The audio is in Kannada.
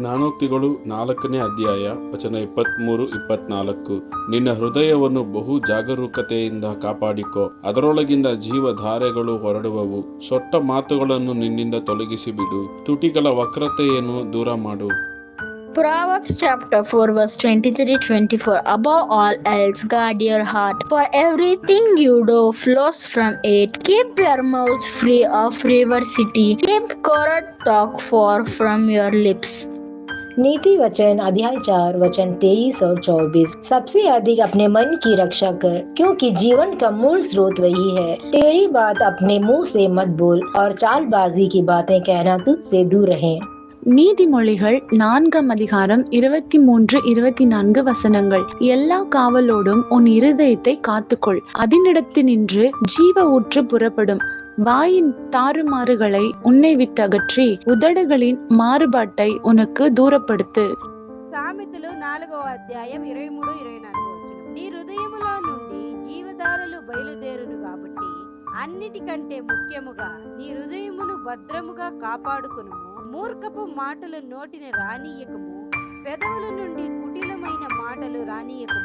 ಜ್ಞಾನೋಕ್ತಿಗಳು ನಾಲ್ಕನೇ ಅಧ್ಯಾಯ ವಚನ ಇಪ್ಪತ್ಮೂರು ಇಪ್ಪತ್ನಾಲ್ಕು ನಿನ್ನ ಹೃದಯವನ್ನು ಬಹು ಜಾಗರೂಕತೆಯಿಂದ ಕಾಪಾಡಿಕೋ ಅದರೊಳಗಿಂದ ಜೀವಧಾರೆಗಳು ಹೊರಡುವವು ಸೊಟ್ಟ ಮಾತುಗಳನ್ನು ನಿನ್ನಿಂದ ತೊಲಗಿಸಿ ಬಿಡು ತುಟಿಗಳ ವಕ್ರತೆಯನ್ನು ದೂರ ಮಾಡು Proverbs chapter 4, verse 23 24. Above all else, guard your heart, for everything you do flows from it. Keep your mouth free of perversity. Keep corrupt talk far from your lips. नीति वचन अध्याय चार वचन तेईस और चौबीस सबसे अधिक अपने मन की रक्षा कर क्योंकि जीवन का मूल स्रोत वही है टेढ़ी बात अपने मुंह से मत बोल और चालबाजी की बातें कहना तुझसे दूर रहे நீதிமொழிகள் நான்காம் அதிகாரம் இருபத்தி மூன்று இருபத்தி நான்கு வசனங்கள் எல்லா காவலோடும் உன் இருதயத்தை காத்துக்கொள் அதனிடத்து நின்று ஜீவ ஊற்று புறப்படும் வாயின் தாறுமாறுகளை உன்னை விட்டு அகற்றி உதடுகளின் மாறுபாட்டை உனக்கு தூரப்படுத்து సామెతలు నాలుగవ అధ్యాయం ఇరవై మూడు ఇరవై నాలుగు వచ్చిన నీ హృదయములో నుండి జీవధారలు బయలుదేరును కాబట్టి అన్నిటికంటే ముఖ్యముగా నీ హృదయమును భద్రముగా కాపాడుకును మూర్ఖపు మాటలు నోటిని రానీయకము పెదవుల నుండి కుటిలమైన మాటలు రానీయకము